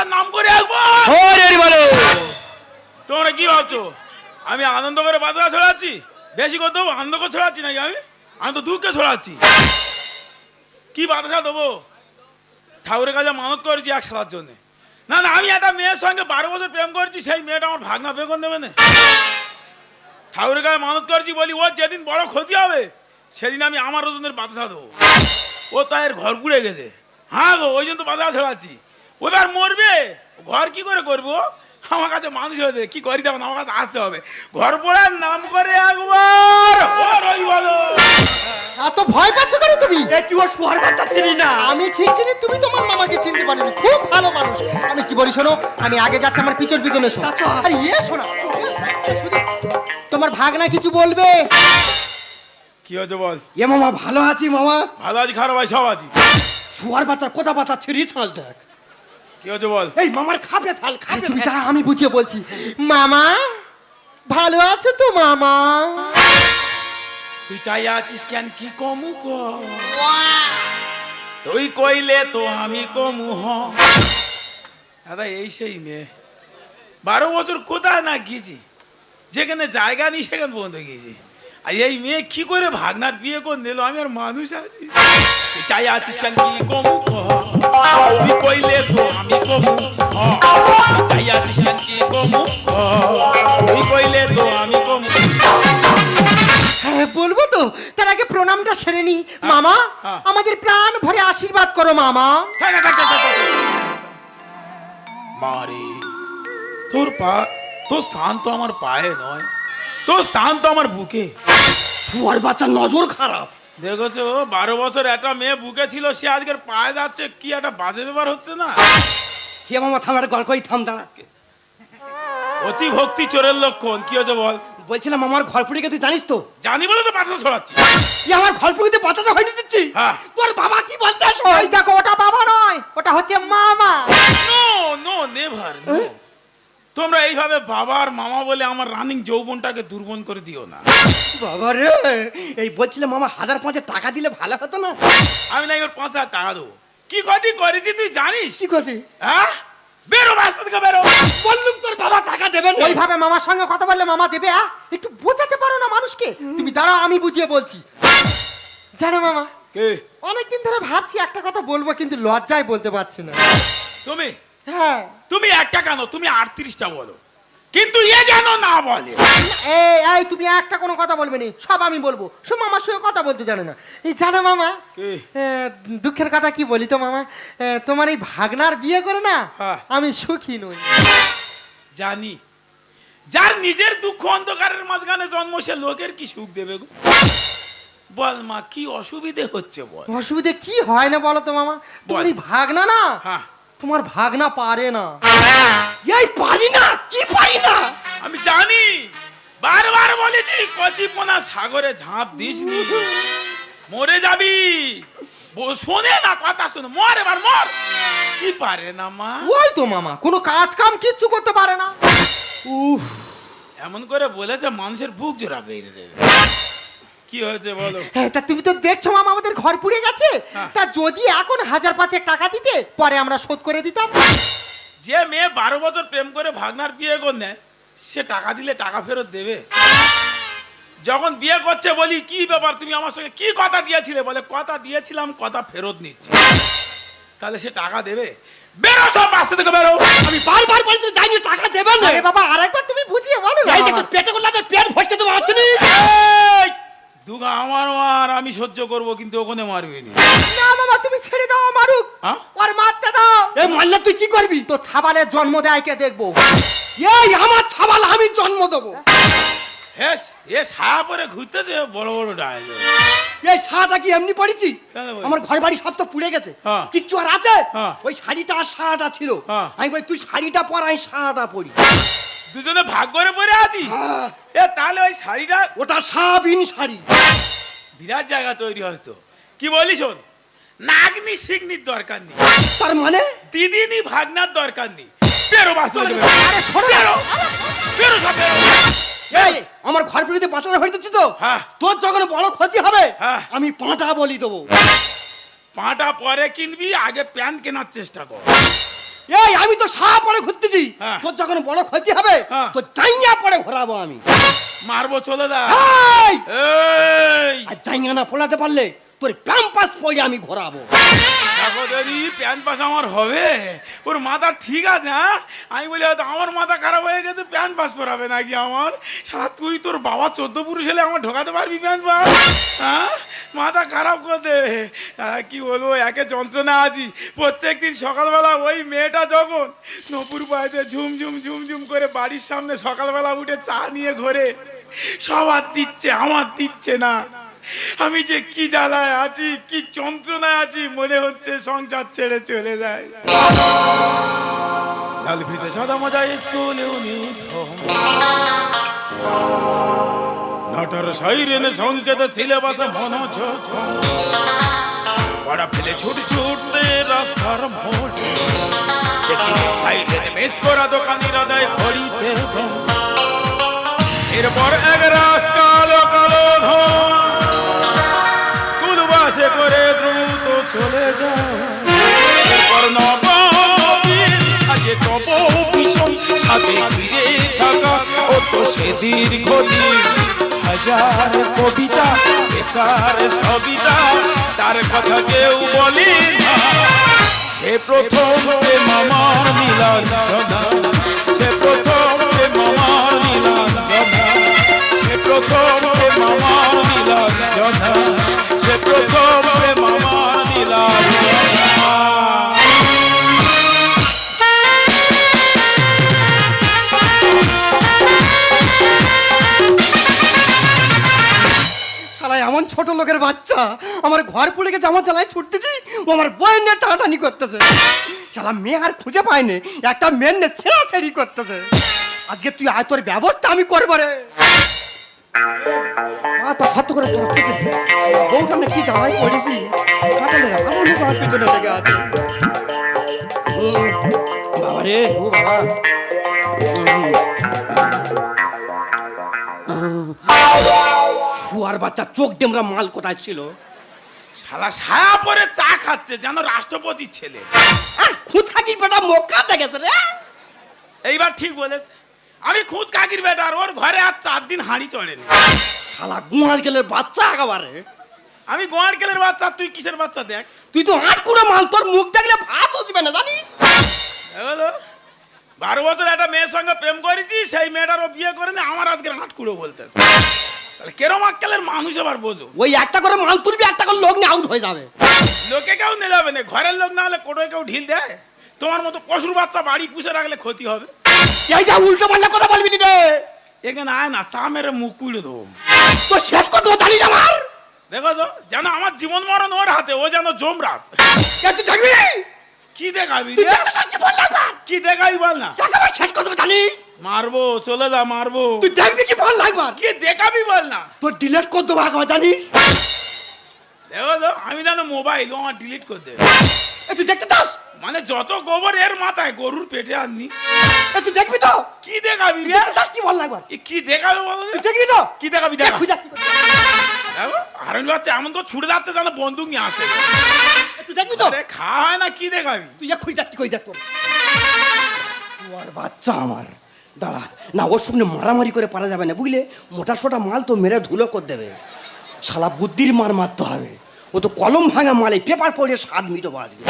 বাচ্চার নাম করে একবার ওরে বলো। তোমরা কি ভাবছ? আমি আনন্দ করে বাতাসা ছড়াচ্ছি? বেশি করে দেবো আনন্দ করে ছড়াচ্ছি নাকি আমি? আমি তো দুঃখে ছড়াচ্ছি। কি বাতাসা দেবো? ঠাকুরের কাছে মানত করেছি এক সালার জন্য। না না আমি একটা মেয়ের সঙ্গে বারো বছর প্রেম করেছি সেই মেয়েটা আমার ভাগনা বেগুন দেবে না। ঠাকুরের কাছে মানত করেছি বলি ওর যেদিন বড় ক্ষতি হবে সেদিন আমি আমার ওজনের বাতাসা দেবো। ও তাই ঘর পুড়ে গেছে। হ্যাঁ গো ওই জন্য তো বাতাসা ছড়াচ্ছি। ও এবার মরবে? ঘর কি করে করব? আমার কাছে মানুষ হয়েছে কি করি তখন আমার কাছে আসতে হবে। ঘর পড়ার নাম করে একবার। বলো। এত ভয় পাচ্ছ কেন তুমি? এই তুই ও শুয়ার বাচ্চা চিনি না? আমি ঠিক চিনি তুমি তোমার মামাকে চিনতে পারোনি খুব ভালো মানুষ। আমি কি বলি শোনো আমি আগে যাচ্ছি আমার পিছর পিছনে শোনো। আরে ইয়ে শোনো। তোমার ভাগনা কিছু বলবে? কি হয়েছে বল? এ মামা ভালো আছি মামা। ভালো আছি খারাপ আছি সব আছি। শুয়ার বাচ্চার কথা বাচ্চা ছিঁড়ি ছাল দেখ। কি হয়েছে বল? এই মামার খাবে ফেল খাবে তুমি তারা আমি বুঝিয়ে বলছি। মামা ভালো আছো তো মামা? তুই চাই আছিস কেন? কি কমু ক? তুই কইলে তো আমি কমু হ। দাদা এই সেই মেয়ে। বারো বছর কোথায় না গিয়েছি? যেখানে জায়গা নেই সেখানে পর্যন্ত গিয়েছি। এই মেয়ে কি করে ভাগনার বিয়ে করে নিল? আমি আর মানুষ আছি। চাই আছিস কেন কি কমু? তুই কইলে তো আমি কমু। চাই আছিস কেন কি কমু? তুই কইলে তো আমি কমু। হ্যাঁ বলব তো তার আগে প্রণামটা সেরে নি। মামা হ্যাঁ। আমাদের প্রাণ ভরে আশীর্বাদ করো মামা। মারে তোর পা তোর স্থান তো আমার পায়ে নয়। তোর স্থান তো আমার বুকে। শুয়ার বাচ্চা নজর খারাপ। দেখেছ বারো বছর একটা মেয়ে বুকে ছিল সে আজকের পায়ে যাচ্ছে কি একটা বাজে ব্যাপার হচ্ছে না? কে মামা থামার গল্প কই থাম দাঁড়া। অতি ভক্তি চোরের লক্ষণ কি হচ্ছে বল? বলছিলাম আমার ঘর পুড়ে তুই জানিস তো? জানি বলে তো বাতাসা ছড়াচ্ছি তুই আমার ঘর পুড়ে বাচ্চাটা হয়নি দিচ্ছি? হ্যাঁ। তোর বাবা কি বলতে ওই দেখো ওটা বাবা নয় ওটা হচ্ছে মামা। নো নো নেভার নো তোমরা এইভাবে বাবার মামা বলে আমার রানিং যৌবনটাকে দুর্বল করে দিও না। বাবা রে এই বলছিলে মামা হাজার পাঁচের টাকা দিলে ভালো হতো না? আমি না এবার পাঁচ হাজার টাকা দেবো। কি ক্ষতি করেছি তুই জানিস? কি করতি হ্যাঁ? বেরো রাস্তা থেকে বেরো। বললুম তোর বাবা টাকা দেবেন না। ওইভাবে মামার সঙ্গে কথা বললে মামা দেবে আ? একটু বোঝাতে পারো না মানুষকে। তুমি দাঁড়াও আমি বুঝিয়ে বলছি। জানো মামা কে? অনেকদিন ধরে ভাবছি একটা কথা বলব কিন্তু লজ্জায় বলতে পারছি না। তুমি? হ্যাঁ। তুমি একটা কেন? তুমি আটত্রিশটা বলো। কিন্তু এ যেন না বলে। এই এই তুমি একটা কোনো কথা বলবে না সব আমি বলব। সব মামার সঙ্গে কথা বলতে জানো না। এই জানো মামা দুঃখের কথা কি বলি তো মামা? তোমার এই ভাগনার বিয়ে করে না হ্যাঁ। আমি সুখী নই। জানি। যার নিজের দুঃখ অন্ধকারের মাঝখানে জন্ম সে লোকের কি সুখ দেবে গো? বল মা কি অসুবিধে হচ্ছে বল? অসুবিধে কি হয় না বলো তো মামা? তোমার এই ভাগনা না? হ্যাঁ। তোমার ভাগনা পারে না। এই পারি না কি পারি না? আমি জানি বারবার বলেছি কচি পোনা সাগরে ঝাঁপ দিস নি। মরে যাবি শোনে না কথা শোনে মর এবার মর। কি পারে না মা? ওই তো মামা কোনো কাজ কাম কিচ্ছু করতে পারে না। উফ এমন করে বলেছে মানুষের বুক জোড়া বেরিয়ে দেবে। কি হয়েছে বলো? হ্যাঁ তা তুমি তো দেখছ মামা আমাদের ঘর পুড়ে গেছে। হ্যাঁ। তা যদি এখন হাজার পাঁচেক টাকা দিতে পরে আমরা শোধ করে দিতাম। যে মেয়ে বারো বছর প্রেম করে ভাগনার বিয়ে করলে সে টাকা দিলে টাকা ফেরত দেবে। যখন বিয়ে করছে বলি কি ব্যাপার তুমি আমার সঙ্গে কি কথা দিয়েছিলে? বলে কথা দিয়েছিলাম কথা ফেরত নিচ্ছি। তাহলে সে টাকা দেবে? বেরো সব রাস্তা থেকে বেরো। আমি বারবার বলছি যাইনি টাকা দেবেন না। আরে বাবা আরেকবার তুমি বুঝিয়ে বলো না। এই যে পেটে করলে পেট ভরতে দেবো আচ্ছা এই! দুগা আমার মার আমি সহ্য করব কিন্তু ওখানে মারবি না না মামা তুমি ছেড়ে দাও মারুক। হ্যাঁ? আর মারতে দাও। এই মারলে তুই কি করবি? তো ছাবালের জন্ম দেয় কে দেখব? এই আমার ছাবাল আমি জন্ম দেবো। হেস এ ছায়া পরে ঘুরতেছে বড় বড় ডায়লগ এই শাড়াটা কি এমনি পড়েছি? কেন? আমার ঘর বাড়ি সব তো পুড়ে গেছে। হ্যাঁ। কিচ্ছু আর আছে? হ্যাঁ। ওই শাড়িটা আর সারাটা ছিল। হ্যাঁ। আমি বলি তুই শাড়িটা পর আমি সারাটা পরি। দুজনে ভাগ করে পরে আছি। হ্যাঁ। এ তাহলে ওই শাড়িটা ওটা সাবিন শাড়ি। বিরাট জায়গা তৈরি হস তো। কি বলি শোন? নাগনি সিগনির দরকার নেই। তার মানে? দিদিনি ভাগনার দরকার নেই। বেরো বাস থেকে বেরো। বেরো সব বেরো। এই আমার ঘর পুড়িতে পাঁচটা হয়ে তো? হ্যাঁ। তোর যখন বড় ক্ষতি হবে হ্যাঁ। আমি পাঁটা বলি দেবো। পাটা পরে কিনবি আগে প্যান্ট কেনার চেষ্টা কর। এই আমি তো সাহা পরে ঘুরতেছি। হ্যাঁ। তোর যখন বড় ক্ষতি হবে হ্যাঁ। তো চাইয়া পরে ঘোরাবো আমি। মারবো চলে দা। আর চাইয়া না ফোলাতে পারলে তোর প্যাম্পাস পরে আমি ঘোরাবো। দেখো দেরি প্যান্ট পাস আমার হবে ওর মাথা ঠিক আছে হ্যাঁ? আমি বলি হয়তো আমার মাথা খারাপ হয়ে গেছে প্যান্ট পাস পরাবে নাকি আমার? সারা তুই তোর বাবা চোদ্দ পুরুষ হলে আমার ঢোকাতে পারবি প্যান্ট পাস? হ্যাঁ? মাথা খারাপ করতে কি বলব, একে যন্ত্রণা আছি। প্রত্যেক দিন সকালবেলা ওই মেয়েটা যখন নপুর পায়েতে ঝুম ঝুম ঝুম ঝুম করে বাড়ির সামনে সকালবেলা উঠে চা নিয়ে ঘোরে সবার দিচ্ছে, আমার দিচ্ছে না। আমি যে কি জ্বালায় আছি, কি যন্ত্রণায় আছি, মনে হচ্ছে সংসার ছেড়ে চলে যায়। লাল সাদা মজা স্কুল নটর সাইরেনে সংকেত সিলেবাস মন পড়া ফেলে ছুট ছুটতে রাস্তার মোড়। সাইরেনে মিস করা দোকানিরা দেয় দম। এরপর এক রাস কালো কালো ধন স্কুল বাসে করে দ্রুত চলে যায়। সাজে ভীষণ সাথে ঘিরে থাকা সে দীর্ঘদিন হাজার কবিতা বেকার সবিতা তার কথা কেউ বলি না। সে প্রথম মামা মিলন বাচ্চা। আমার ঘর পুড়ে গেছে, আমার চালায় ছুটতেছি। ও আমার বয়ের নিয়ে টানাটানি করতেছে। শালা মেয়ে আর খুঁজে পায়নি, একটা মেয়ের নিয়ে ছেঁড়াছেড়ি করতেছে। আজকে তুই আয়, তোর ব্যবস্থা আমি করব রে। বাবা রে, ও বাবা। শুয়ার বাচ্চা চোখ ডেমরা মাল কোথায় ছিল? শালা ছায়া পরে চা খাচ্ছে যেন রাষ্ট্রপতির ছেলে। খুঁত খাচির বেটা মুখ কাটে গেছে রে। এইবার ঠিক বলেছে। আমি খুদ কাকির বেটা আর ওর ঘরে আর চার দিন হাঁড়ি চড়েনি। শালা গুমার গেলে বাচ্চা একেবারে। আমি গোয়ার কেলের বাচ্চা তুই কিসের বাচ্চা দেখ? তুই তো আট কুড়ো মাল তোর মুখ দেখলে ভাত উঠবে না জানিস? বারো বছর একটা মেয়ের সঙ্গে প্রেম করেছি সেই মেয়েটারও বিয়ে করে না আমার আজকে আট কুড়ো বলতেছে। তাহলে কেরম আক্কেলের মানুষ আবার বোঝো। ওই একটা করে মাল তুলবি একটা করে লোক নিয়ে আউট হয়ে যাবে। লোকে কেউ নিয়ে যাবে না ঘরের লোক না হলে কোটোয় কেউ ঢিল দেয়? তোমার মতো পশুর বাচ্চা বাড়ি পুষে রাখলে ক্ষতি হবে? এই যা উল্টো পাল্টা কথা বলবি নি রে। এখানে আয় না চা মেরে মুখ কুড়ে দেবো। তো শেষ কত জানিস আমার। দেখো তো যেন আমার জীবন মরণ ওর হাতে ও যেন জমরাজ তুই দেখবি কি দেখাবি কি দেখাবি বল না? শেষ কত জানিস। মারবো চলে যা মারবো। তুই দেখবি কি বল একবার কি দেখাবি বল না। তোর ডিলেট কত ভাগ হয় জানিস? দেখো তো আমি যেন মোবাইল আমার ডিলিট করে দেবে। এ তুই দেখতে চাস? মানে যত গোবর এর মাথায় গরুর পেটে আননি। এ তুই দেখবি তো? কি দেখাবি রে? চাস কি বল এ কি দেখাবে বল তুই দেখবি তো? কি দেখাবি দেখ আরন বাচ্চা এমন তো ছুটে যাচ্ছে যেন বন্দুক নিয়ে আসছে এ তুই দেখবি তো? আরে খাওয়া হয় না কি দেখাবি? তুই এক খুঁজে যাচ্ছি কই দেখ তোর বাচ্চা আমার। দাঁড়া না ওর সামনে মারামারি করে পারা যাবে না বুঝলে? মোটা সোটা মাল তো মেরে ধুলো করে দেবে। শালা বুদ্ধির মার মারতে হবে। ও তো কলম ভাঙা মালে পেপার পড়ে স্বাদ মিটো বাজবে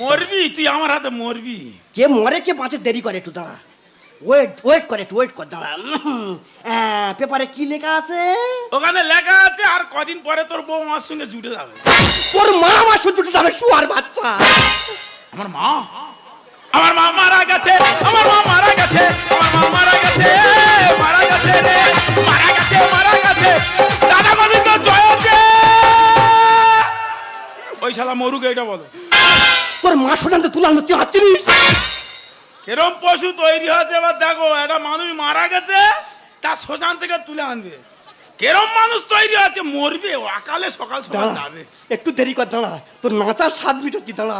মরবি? তুই আমার হাতে মরবি? কে মরে কে বাঁচে দেরি করে একটু দাঁড়া। ওয়েট ওয়েট করে একটু ওয়েট কর দাঁড়া। পেপারে কি লেখা আছে? ওখানে লেখা আছে আর কদিন পরে তোর বউ আমার সঙ্গে জুটে যাবে। তোর মা আমার ছুটে যাবে শুয়ার বাচ্চা। আমার মা? আমার মা মারা গেছে আমার মা ওই শালা মরুক এটা বলো। তোর মা সোজানতে তুলার তুই আছিস কেরম পশু তৈরি হয়েছে এবার দেখো একটা মানুষ মারা গেছে তার শ্মশান থেকে তুলে আনবে। কেরম মানুষ তৈরি আছে মরবে ও আকালে সকাল সকাল যাবে। একটু দেরি কর দাঁড়া। তোর নাচার স্বাদ মিটাচ্ছি দাঁড়া।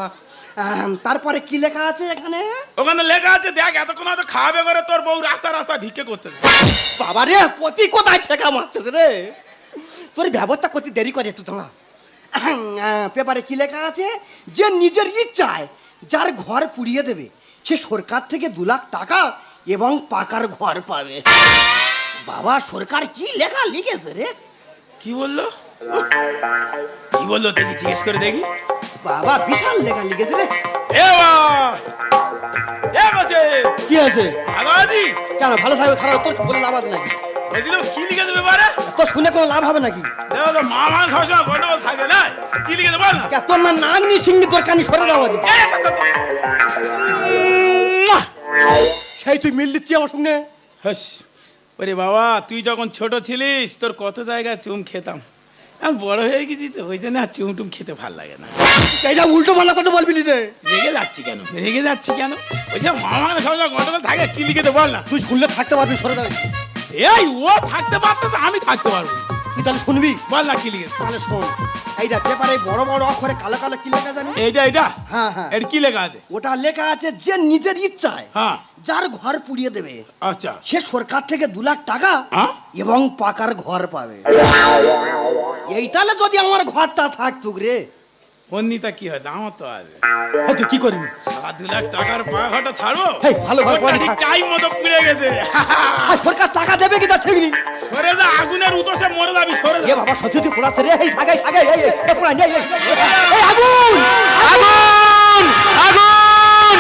তারপরে কি লেখা আছে এখানে? ওখানে লেখা আছে দেখ এতক্ষণ হয়তো খাওয়াবে করে তোর বউ রাস্তা রাস্তা ভিক্ষে করতেছে বাবা রে পতি কোথায় ঠেকা মারতেছে রে? তোর ব্যবস্থা করতে দেরি করে একটু দাঁড়া। পেপারে কি লেখা আছে? যে নিজের ইচ্ছায় যার ঘর পুড়িয়ে দেবে সে সরকার থেকে দু লাখ টাকা এবং পাকার ঘর পাবে। বাবা সরকার কি লেখা লিখেছে রে? কি বলল? কি বলল দেখি জিজ্ঞেস করে দেখি। বাবা বিশাল লেখা লিখেছে রে। এ বাবা! কি আছে। কেন ভালো থাকবে খারাপ তোর বলে লাভ আছে কি লিখেছে ব্যাপারে তোর শুনে কোনো লাভ হবে নাকি? মা মা সবসময় গন্ডগোল থাকবে না। কি লিখেছে বল? তোর কানি সরে দেওয়া তা, তা, তা। সেই তুই মিল দিচ্ছি আমার সঙ্গে? ওরে বাবা তুই যখন ছোট ছিলিস তোর কত জায়গায় চুম খেতাম। আমি বড় হয়ে গেছি তো ওই জন্য আর চুম টুম খেতে ভালো লাগে না। এইটা উল্টো পাল্টা কথা বলবি নি রে। রেগে যাচ্ছি কেন? রেগে যাচ্ছি কেন? ওই যে মামা গন্ডগোল থাকে কি লিখেছে বল না। তুই শুনলে থাকতে পারবি সরে দেবে এই ও থাকতে পারতেছে আমি থাকতে পারব। না। তুই তাহলে শুনবি? বল না কি লিখেছে তাহলে শোন। এইটা পেপারে বড় বড় অক্ষরে কালো কালো কি লেখা জানি এইটা এটা হ্যাঁ হ্যাঁ। এর কি লেখা আছে? ওটা লেখা আছে যে নিজের ইচ্ছায় হ্যাঁ। যার ঘর পুড়িয়ে দেবে আচ্ছা। সে সরকার থেকে দু লাখ টাকা হ্যাঁ? এবং পাকার ঘর পাবে। এই তাহলে যদি আমার ঘরটা থাকতুক রে অন্যতা কি হয়েছে আমার তো আছে হ্যাঁ, তুই কি করবি সাত দু লাখ টাকার পাখাটা ছাড়বো হেই, ভালো করে থাক। মতো পুড়ে গেছে আর সরকার টাকা দেবে কি তা ঠিক নেই সরে যা আগুনের উতসে মরে যাবি সরে এ যা বাবা সত্যি তুই পোড়াচ্ছে রে এই আগে আগে এই এই, এই পোড়া, এই, এই, এই, আগুন আগুন আগুন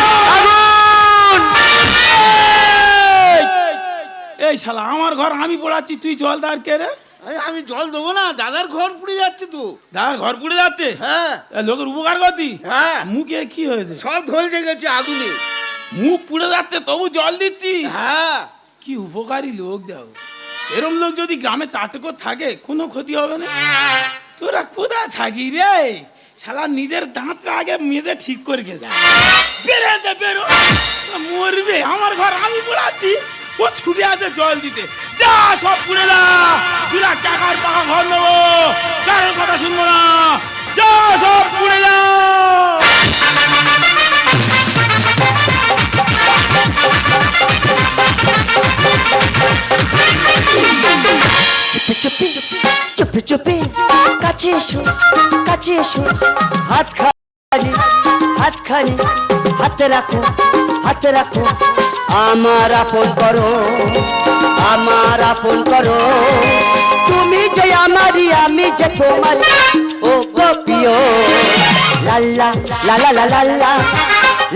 এই শালা আমার ঘর আমি পড়াচ্ছি তুই জল দার কে রে আমি জল দেবো না দাদার ঘর পুড়ে যাচ্ছে তো। দাদার ঘর পুড়ে যাচ্ছে? হ্যাঁ। লোকের উপকার করতি হ্যাঁ। মুখে কি হয়েছে? সব ধলতে গেছে আগুনে। মুখ পুড়ে যাচ্ছে তবু জল দিচ্ছি? হ্যাঁ। কি উপকারী লোক দেখো। এরম লোক যদি গ্রামে চারটে করে থাকে কোনো ক্ষতি হবে না। তোরা কোথায় থাকি রে? শালা নিজের দাঁতটা আগে মেজে ঠিক করে গে যা বেড়ে বেরো। মরবে। আমার ঘর আমি পড়াচ্ছি ও ছুটে আছে জল দিতে। যা সব পুড়ে যা দুরা টাকার পাকা ঘর নেব। কারোর কথা শুনব না। যা সব পুড়ে যা চুপি চুপি চুপি কাছে এসো কাছে এসো। হাত খানি হাত খানি হাতে রাখো হাতে রাখো আমার আপন করো আমার আপন করো তুমি যে আমারই আমি যে তোমার ও কপিও লাল্লা লালা লালা লাল্লা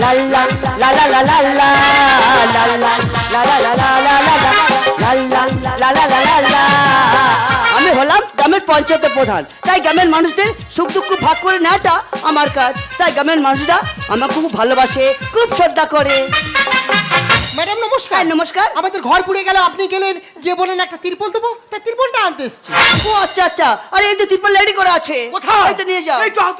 লাল্লা লালা লালা লাল্লা লালা লালা লালা পঞ্চায়েতের প্রধান। তাই গ্রামের মানুষদের সুখ দুঃখ ভাগ করে নেওয়াটা আমার কাজ। তাই গ্রামের মানুষরা আমাকে খুব ভালোবাসে খুব শ্রদ্ধা করে। ম্যাডাম নমস্কার। হ্যাঁ, নমস্কার। আমাদের ঘর পুড়ে গেল আপনি গেলেন গিয়ে বলেন একটা তিরপল দেবো। তাই তিরপলটা আনতে এসছি। ও আচ্ছা আচ্ছা। আরে এই তো তিরপল রেডি করা আছে? এই তো নিয়ে যাও। এই যাও,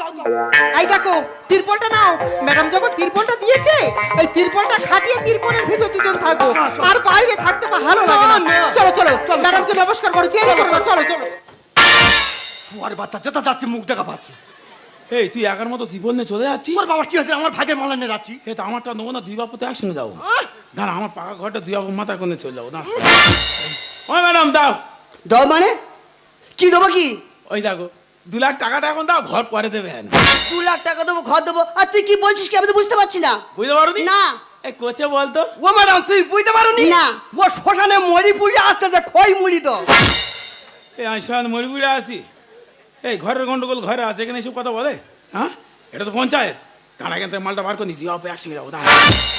দেখো তিরপলটা নাও। ম্যাডাম যখন তিরপলটা দিয়েছে এই তিরপলটা খাটিয়ে তিরপলের ভিতর দুজন থাকব। আর বাইরে থাকতে ভালো লাগে না। চলো চলো। ম্যাডামকে নমস্কার করো চলো। চলো। আর বাচ্চা যেটা যাচ্ছে মুখ দেখা পাচ্ছে। এই তুই একার মতো ত্রিপল নিয়ে চলে যাচ্ছিস? তোর বাবা কি হয়েছে? আমার ভাগের মালা নিয়ে যাচ্ছি। এ তো আমারটা নেব না দুই বাপুতে একসঙ্গে যাব। দাঁড়া আমার পাকা ঘরটা দুই বাবু মাথা করে চলে যাব না ওই ম্যাডাম দাও। দাও মানে? কি দেবো কি? ওই দেখো দু লাখ টাকাটা এখন দাও ঘর পরে দেবে হ্যাঁ। দু লাখ টাকা দেবো ঘর দেবো। আর তুই কি বলছিস কি? আমি তো বুঝতে পারছি না। বুঝতে পারো না। এই কোচে বলতো ও ম্যাডাম তুই বুঝতে পারো না। ও শ্মশানে মরি পুড়ে আসতে যে খই মুড়ি তো। এই আমি সবাই মরিবুড়ে আসছি। এই ঘরের গন্ডগোল ঘরে আছে এখানে এসব কথা বলে হ্যাঁ? এটা তো পঞ্চায়েত। দাঁড়া এখান থেকে মালটা বার করে দিই আপনি একসঙ্গে যাব দাঁড়া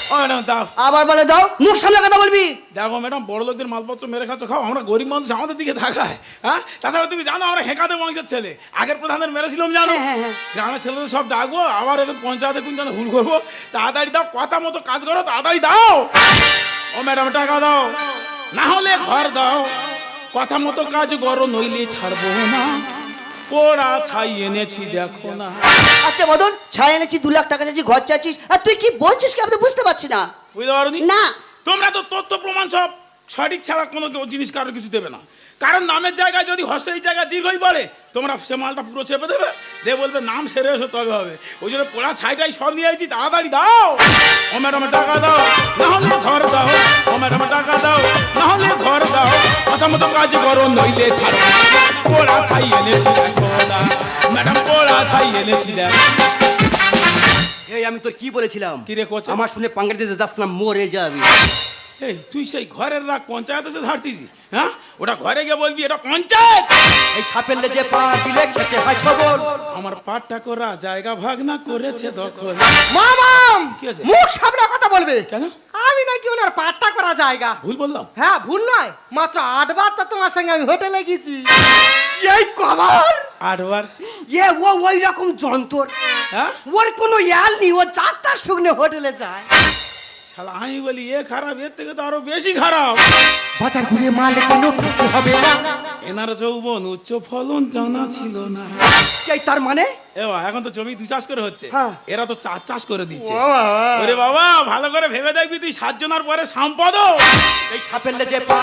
ও ম্যাডাম দাও আবার বলে দাও মুখ সামনে কথা বলবি। দেখো ম্যাডাম বড় লোকদের মালপত্র মেরে খাচ্ছ খাও আমরা গরিব মানুষ আমাদের দিকে তাকায় হ্যাঁ? তাছাড়া তুমি জানো আমরা হেঁকাতে বংশের ছেলে। আগের প্রধানের মেরেছিলাম জানো? হ্যাঁ, হ্যাঁ, হ্যাঁ। গ্রামের ছেলেদের সব ডাকবো আবার এখন পঞ্চায়েতে কোন জানো ভুল করব। তাড়াতাড়ি দাও কথা মতো কাজ করো তাড়াতাড়ি দাও। ও ম্যাডাম টাকা দাও। না হলে ঘর দাও। কথা মতো কাজ করো নইলে ছাড়বো না। পোড়া ছাই এনেছি দেখো না। আচ্ছা মদন ছাই এনেছি দু লাখ টাকা চাইছি ঘর চাইছিস। আর তুই কি বলছিস কি? আমি তো বুঝতে পারছি না। বুঝতে পারো না। তোমরা তো তথ্য প্রমাণ সব সঠিক ছাড়া কোনো জিনিস কারও কিছু দেবে না। কারণ নামের জায়গায় যদি এই জায়গায় দীর্ঘই পড়ে তোমরা সে মালটা পুরো চেপে দেবে। দে বলবে নাম সেরে এসো তবে হবে। ওই জন্য পোড়া ছাইটাই সব নিয়ে আইছি তাড়াতাড়ি দাও। ও ম্যাডাম টাকা দাও। না হলে ঘর দাও। ও ম্যাডাম টাকা দাও। না হলে ঘর দাও। কথা মতো কাজ করো নইলে ছাড়ো পোড়া ছাই এনেছি ম্যাডাম পোড়া ছাই এনেছি এই আমি তোর কি বলেছিলাম? কি রে কোচে? আমার শুনে পাঙ্গা দিতে যাস না মরে যাবি। এই তুই সেই ঘরের রাগ পঞ্চায়েত এসে ধারতিছি হ্যাঁ? ওটা ঘরে গিয়ে বলবি এটা পঞ্চায়েত! এই সাপের লেজে পা দিলে খেতে হয় সবল। আমার পাটটা করা জায়গা ভাগ না করেছে দখল। মামাম কি আছে? মুখ সামনে কথা বলবে। কেন? আমি নাকি ওনার পাট্টা করা জায়গা। ভুল বললাম। হ্যাঁ ভুল নয়। মাত্র আটবার তো তোমার সঙ্গে আমি হোটেলে গেছি। এই কবর আটবার? এ ও ওই রকম যন্ত্র। হ্যাঁ? ওর কোনো ইয়াল নেই ও চারটার শুকনো হোটেলে যায়। শালা আমি বলি এ খারাপ এর থেকে তো আরও বেশি খারাপ। বাজার ঘুরে মাল কোনো হবে না। এনার যৌবন উচ্চ ফলন জানা ছিল না। তার মানে? এখন তো জমি দু চাষ করে হচ্ছে। হ্যাঁ। এরা তো চার চাষ করে দিচ্ছে। ওরে বাবা ভালো করে ভেবে দেখবি তুই সাতজনের পরে সম্পদ এই সাপের লেজে পা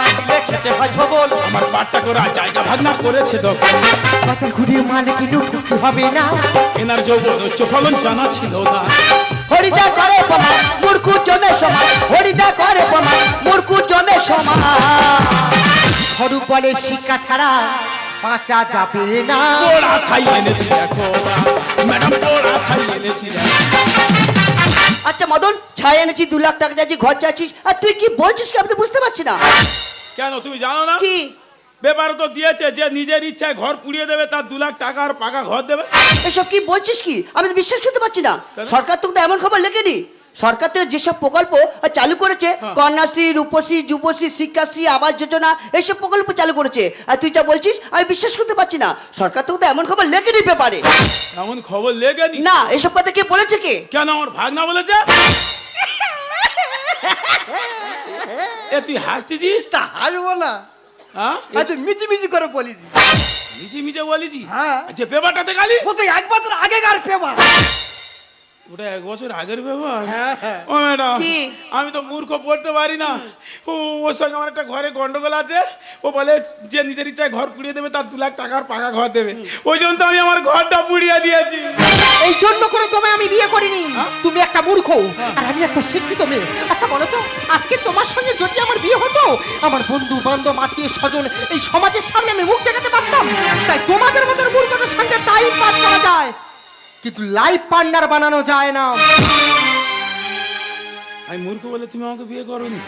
খেতে হয় সবল। আমার পাটটা করে জায়গা ভাগ না করেছে দখল বাজার ঘুরে মাল কোনো হবে না। এনার যৌবন উচ্চ ফলন জানা ছিল না। হরিদা করে মূর্খু জমে সমান। হরিদা করে মূর্খু জমে সমান। সরু বলে শিক্ষা ছাড়া বাঁচা যাবে না। পোড়া ছাই এনেছি দেখো ম্যাডাম পোড়া ছাই এনেছি আচ্ছা মদন ছাই এনেছি দু লাখ টাকা যাচ্ছি ঘর চাচ্ছিস আর তুই কি বলছিস কি আমি তো বুঝতে পারছি না? কেন তুমি জানো না? কি? ব্যাপার তো দিয়েছে যে নিজের ইচ্ছায় ঘর পুড়িয়ে দেবে তার দু লাখ টাকা আর পাকা ঘর দেবে। এসব কি বলছিস কি? আমি তো বিশ্বাস করতে পারছি না? সরকার তো এমন খবর লেখেনি। সরকার তো যেসব প্রকল্প চালু করেছে হ্যাঁ। কন্যাশ্রী রূপশ্রী যুবশ্রী শিক্ষাশ্রী আবাস যোজনা এইসব প্রকল্প চালু করেছে। আর তুই যা বলছিস আমি বিশ্বাস করতে পারছি না। সরকার তো এমন খবর লেগে লেখেনি পেপারে। এমন খবর লেগেনি না এসব কথা কে বলেছে কে? কেন আমার ভাগনা বলেছে? এ তুই হাসতিছি? তা হাসবো না। হ্যাঁ? আজ মিচি মিচি করে বলিস মিছে মিছে বলেছি? হ্যাঁ। যে পেপারটাতে গালি ও তো এক বছর আগেকার পেপার। ওটা এক বছর আগের ব্যাপার। হ্যাঁ, হ্যাঁ। ও ম্যাডাম আমি তো মূর্খ পড়তে পারি না। ও ওর সঙ্গে আমার একটা ঘরে গন্ডগোল আছে। ও বলে যে নিজের ইচ্ছায় ঘর পুড়িয়ে দেবে তার দু লাখ টাকার পাকা ঘর দেবে। ওই জন্য তো আমি আমার ঘরটা পুড়িয়ে দিয়েছি। এই জন্য করে তোমায় আমি বিয়ে করিনি। তুমি একটা মূর্খ। আর আমি একটা শিক্ষিত মেয়ে। আচ্ছা বলো তো আজকে তোমার সঙ্গে যদি আমার বিয়ে হতো আমার বন্ধু বান্ধব আত্মীয় স্বজন এই সমাজের সামনে আমি মুখ দেখাতে পারতাম। তাই তোমাদের মতো মূর্খদের সঙ্গে টাইম পাস করা যায়। কিন্তু লাইফ পার্টনার বানানো যায় না। আমি মূর্খ বলে তুমি আমাকে বিয়ে করোনি।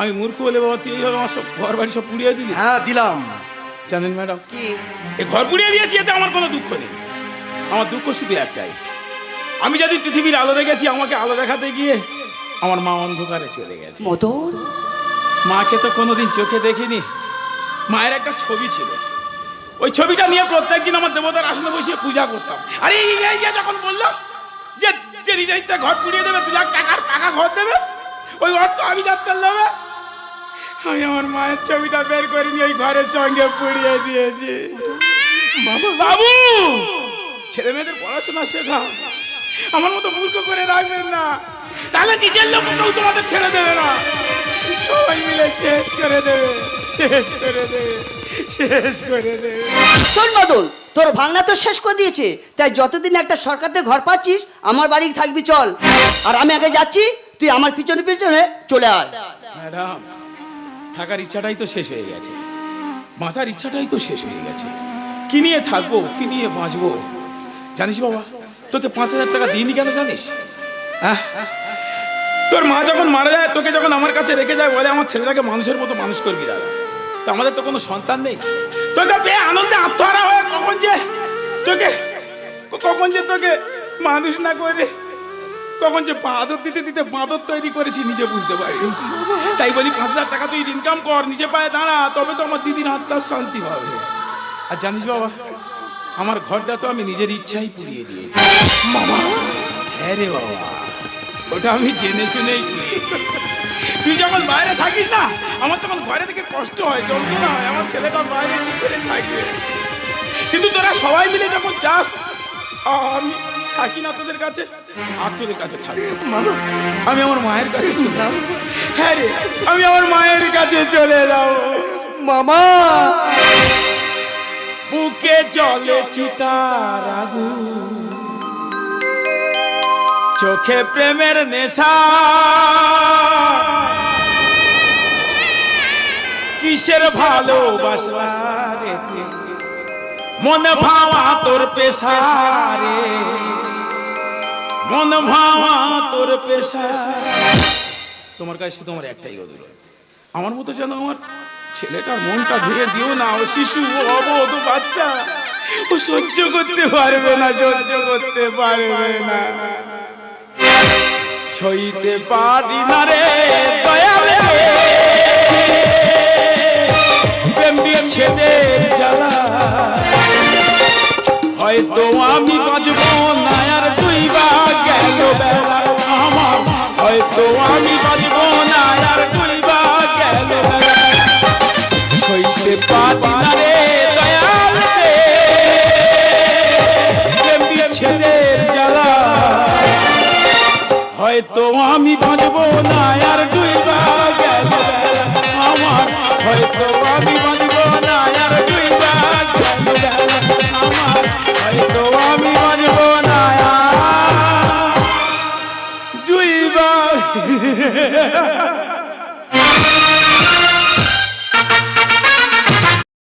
আমি মূর্খ বলে বাবা তুই এইভাবে আমার সব ঘর বাড়ি সব পুড়িয়ে দিলি? হ্যাঁ দিলাম। জানেন ম্যাডাম কি এই ঘর পুড়িয়ে দিয়েছি এতে আমার কোনো দুঃখ নেই। আমার দুঃখ শুধু একটাই। আমি যদি পৃথিবীর আলো দেখেছি আমাকে আলো দেখাতে গিয়ে আমার মা অন্ধকারে চলে গেছে। মদন? মাকে তো কোনোদিন চোখে দেখিনি। মায়ের একটা ছবি ছিল। ওই ছবিটা নিয়ে প্রত্যেকদিন আমার দেবতার আসনে বসিয়ে পূজা করতাম। আরে এই যে যখন বললাম যে যে নিজের ইচ্ছা ঘর পুড়িয়ে দেবে দু লাখ টাকার টাকা ঘর দেবে ওই অর্থ আমি যাত্রা দেবে আমি আমার মায়ের ছবিটা বের করে নিয়ে ওই ঘরের সঙ্গে পুড়িয়ে দিয়েছি। বাবু! বাবু! ছেলে মেয়েদের পড়াশোনা শেখা আমার মতো মূর্খ করে রাখবেন না। তাহলে নিজের লোক কেউ তোমাদের ছেড়ে দেবে না। সবাই মিলে শেষ করে দেবে শেষ করে দেবে। শেষ করে শোন মদন তোর ভাঙনা তো শেষ করে দিয়েছে। তাই যতদিন একটা সরকার থেকে ঘর পাচ্ছিস আমার বাড়ি থাকবি চল। আর আমি আগে যাচ্ছি তুই আমার পিছনে পিছনে চলে আয়। ম্যাডাম থাকার ইচ্ছাটাই তো শেষ হয়ে গেছে। বাঁচার ইচ্ছাটাই তো শেষ হয়ে গেছে। কি নিয়ে থাকব কি নিয়ে বাঁচবো? জানিস বাবা তোকে পাঁচ হাজার টাকা দিইনি কেন জানিস? হ্যাঁ? তোর মা যখন মারা যায় তোকে যখন আমার কাছে রেখে যায় বলে আমার ছেলেটাকে মানুষের মতো মানুষ করবি দাদা। তো আমাদের তো কোনো সন্তান নেই। তোকে পেয়ে আনন্দে আত্মহারা হয়ে কখন যে তোকে কখন যে তোকে মানুষ না করে কখন যে বাঁদর দিতে দিতে বাঁদর তৈরি করেছি নিজে বুঝতে পারি তাই বলি পাঁচ হাজার টাকা তুই ইনকাম কর নিজে পায়ে দাঁড়া তবে তো আমার দিদির আত্মার শান্তি পাবে। আর জানিস বাবা আমার ঘরটা তো আমি নিজের ইচ্ছাই পুড়িয়ে দিয়েছি। মামা। হ্যাঁ রে বাবা ওটা আমি জেনে শুনেই পুড়িয়ে দিয়েছি। তুই যখন বাইরে থাকিস না আমার তখন ঘরে থেকে কষ্ট হয় যন্ত্রণা হয় আমার ছেলেটা বাইরে কি করে থাকবে। কিন্তু তোরা সবাই মিলে যখন চাস আমি থাকি না তোদের কাছে আর তোদের কাছে থাকি আমি আমার মায়ের কাছে চলে যাব। হ্যাঁ রে আমি আমার মায়ের কাছে চলে যাব। মামা! বুকে জলে চিতার আগুন চোখে প্রেমের নেশা কিসের ভালোবাসা রে? মনে ভাওয়া তোর পেশারে মন ভাওয়া তোর পেশা তোমার কাছে শুধু আমার একটাই অনুরোধ। আমার মতো যেন আমার ছেলেটার মনটা ভেঙে দিও না, ও শিশু, ও অবোধ বাচ্চা। ও সহ্য করতে পারবে না, সহ্য করতে পারবে না। সইতে পারি না রে, দয়ালে। বিচ্ছেদের জ্বালা। হয়তো আমি বাঁচব না আর তুই বা গেল বেলা? আমার হয়তো আমি বাঁচব না আর গেল বেলা? পারি না রে দয়াল রে জ্বালা। হয়তো আমি বাঁচব